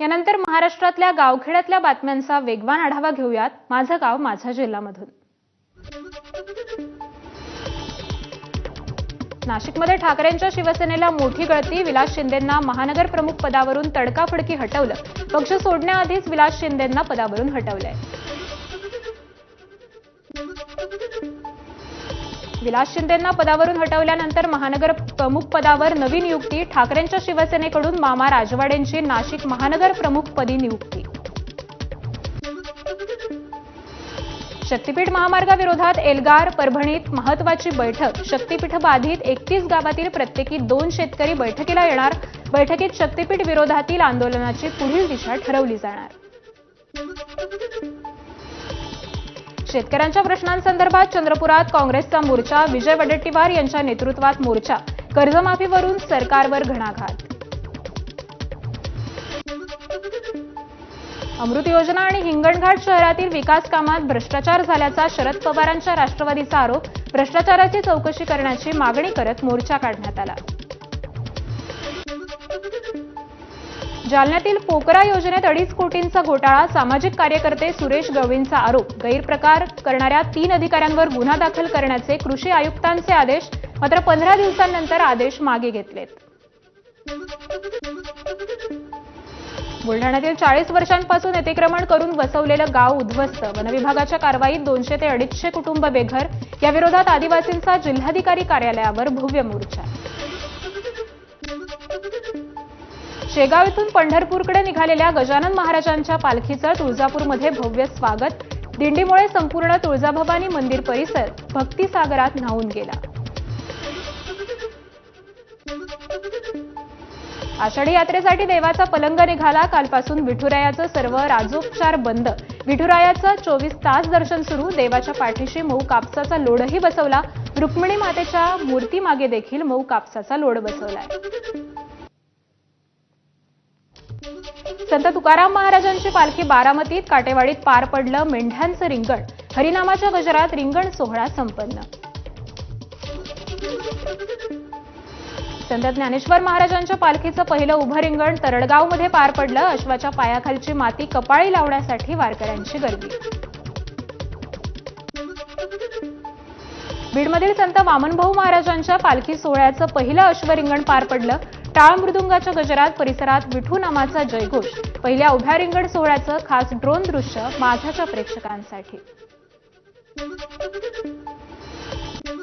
यानंतर महाराष्ट्रातल्या गावखेड्यातल्या बातम्यांचा वेगवान आढावा घेऊयात. माझं गाव माझा जिल्हामधून नाशिकमध्ये ठाकरेंच्या शिवसेनेला मोठी गळती विलास शिंदेंना महानगर प्रमुख पदावरून तडकाफडकी हटवलं. पक्ष सोडण्याआधीच विलास शिंदेंना पदावरून हटवलंय. विलास शिंदेंना पदावरून हटवल्यानंतर महानगर प्रमुख पदावर नवी नियुक्ती ठाकरेंच्या शिवसेनेकडून मामा राजवाडेंची नाशिक महानगर प्रमुख पदी नियुक्ती. शक्तीपीठ महामार्गाविरोधात एल्गार परभणीत महत्वाची बैठक. शक्तीपीठ बाधित एकतीस गावातील प्रत्येकी दोन शेतकरी बैठकीला येणार. बैठकीत शक्तीपीठ विरोधातील आंदोलनाची पुढील दिशा ठरवली जाणार. शेतकऱ्यांच्या प्रश्नांसंदर्भात चंद्रपुरात काँग्रेसचा मोर्चा विजय वडेट्टीवार यांच्या नेतृत्वात मोर्चा. कर्जमाफीवरून सरकारवर घणाघात. अमृत योजना आणि हिंगणघाट शहरातील विकास कामात भ्रष्टाचार झाल्याचा शरद पवारांच्या राष्ट्रवादीचा आरोप भ्रष्टाचाराची चौकशी करण्याची मागणी करत मोर्चा काढण्यात आला. जालन्यातील पोकरा योजनेत अडीच कोटींचा घोटाळा सामाजिक कार्यकर्ते सुरेश गवळींचा आरोप. गैरप्रकार करणाऱ्या तीन अधिकाऱ्यांवर गुन्हा दाखल करण्याचे कृषी आयुक्तांचे आदेश मात्र पंधरा दिवसांनंतर आदेश मागे घेतलेत. बुलढाण्यातील चाळीस वर्षांपासून अतिक्रमण करून वसवलेलं गाव उद्ध्वस्त. वनविभागाच्या कारवाईत दोनशे ते अडीचशे कुटुंब बेघर. या विरोधात आदिवासींचा जिल्हाधिकारी कार्यालयावर भव्य मोर्चा. शेगाव इथून पंढरपूरकडे निघालेल्या गजानन महाराजांच्या पालखीचं तुळजापूरमध्ये भव्य स्वागत. दिंडीमुळे संपूर्ण तुळजाभवानी मंदिर परिसर भक्तिसागरात न्हावून गेला. आषाढी यात्रेसाठी देवाचा पलंग निघाला. कालपासून विठुरायाचं सर्व राजोपचार बंद. विठुरायाचं चोवीस तास दर्शन सुरू. देवाच्या पाठीशी मऊ कापसाचा लोडही बसवला. रुक्मिणी मातेच्या मूर्तीमागे देखील मऊ कापसाचा लोड बसवलाय. संत तुकाराम महाराजांची पालखी बारामतीत काटेवाडीत पार पडलं मेंढ्यांचं रिंगण. हरिनामाच्या गजरात रिंगण सोहळा संपन्न. संत ज्ञानेश्वर महाराजांच्या पालखीचं पहिलं उभं रिंगण तरडगावमध्ये पार पडलं. अश्वाच्या पायाखालची माती कपाळी लावण्यासाठी वारकऱ्यांची गर्दी. बीडमधील संत वामनभाऊ महाराजांच्या पालखी सोहळ्याचं पहिलं अश्वरिंगण पार पडलं. टाळ मृदुंगाच्या गजरात परिसरात विठू नामाचा जयघोष. पहिल्या उभ्या रिंगण सोहळ्याचं खास ड्रोन दृश्य माझाच्या प्रेक्षकांसाठी.